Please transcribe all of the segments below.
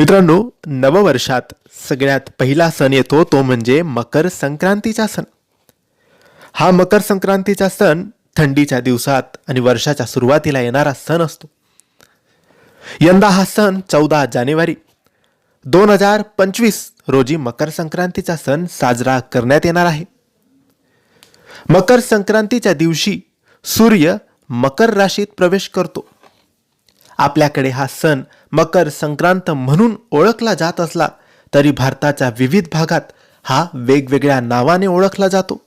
मित्रांनो नववर्षात सगळ्यात पहिला सण येतो तो म्हणजे मकर संक्रांतीचा सण. हा मकर संक्रांतीचा सण थंडीच्या दिवसात आणि वर्षाच्या सुरुवातीला येणारा सण असतो. यंदा हा सण चौदा जानेवारी. दोन हजार पंचवीस रोजी मकर संक्रांतीचा सण साजरा करण्यात येणार आहे. मकर संक्रांतीच्या दिवशी सूर्य मकर राशीत प्रवेश करतो. आपल्याकडे हा सण मकर संक्रांत म्हणून ओळखला जात असला तरी भारताच्या विविध भागात हा वेगवेगळ्या नावाने ओळखला जातो.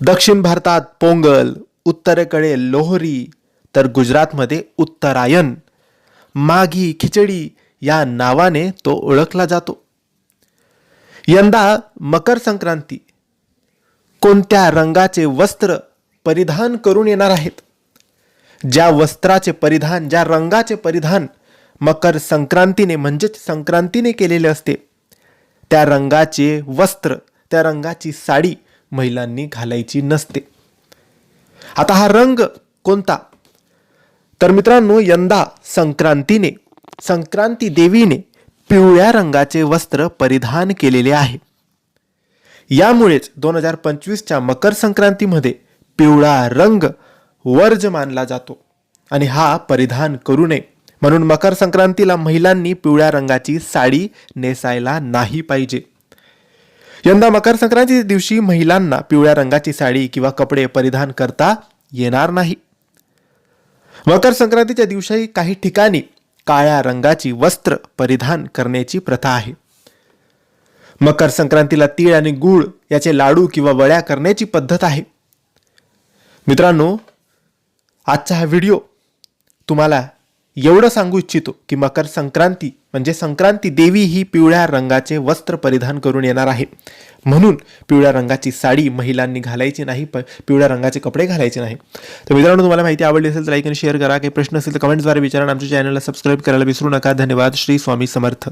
दक्षिण भारतात पोंगल उत्तरेकडे लोहरी तर गुजरातमध्ये उत्तरायण माघी खिचडी या नावाने तो ओळखला जातो. यंदा मकर संक्रांती. कोणत्या रंगाचे वस्त्र परिधान करून येणार आहेत? ज्या वस्त्राचे परिधान ज्या रंगाचे परिधान मकर संक्रांतीने म्हणजेच संक्रांतीने केलेले असते. त्या रंगाचे वस्त्र त्या रंगाची साडी महिलांनी घालायची नसते. आता हा रंग कोणता? तर मित्रांनो यंदा संक्रांतीने संक्रांती देवीने पिवळ्या रंगाचे वस्त्र परिधान केलेले आहे. यामुळेच दोन हजार पंचवीसच्या मकर संक्रांतीमध्ये पिवळा रंग वर्ज मानला जातो आणि हा परिधान करू नये. म्हणून मकर संक्रांतीला महिलांनी पिवळ्या रंगाची साडी नेसायला नाही पाहिजे. यंदा मकर संक्रांती दिवशी महिलांना पिवळ्या रंगाची साडी किंवा कपडे परिधान करता येणार नाही. मकर संक्रांतीच्या दिवशी काही ठिकाणी काळ्या रंगाची वस्त्र परिधान करण्याची प्रथा आहे. मकर संक्रांतीला तीळ आणि गूळ याचे लाडू किंवा वड्या करण्याची पद्धत आहे. मित्रांनो आजचा हा व्हिडिओ तुम्हाला एवढं सांगू इच्छितो की मकर संक्रांती म्हणजे संक्रांती देवी ही पिवळ्या रंगाचे वस्त्र परिधान करून येणार आहे. म्हणून पिवळ्या रंगाची साडी महिलांनी घालायची नाही प पिवळ्या रंगाचे कपडे घालायचे नाही. तर मित्रांनो तुम्हाला माहिती आवडली असेल तर लाईक आणि शेअर करा. काही प्रश्न असेल तर कमेंट्सद्वारे विचारा आमच्या चॅनलला सबस्क्राईब करायला विसरू नका. धन्यवाद. श्री स्वामी समर्थ.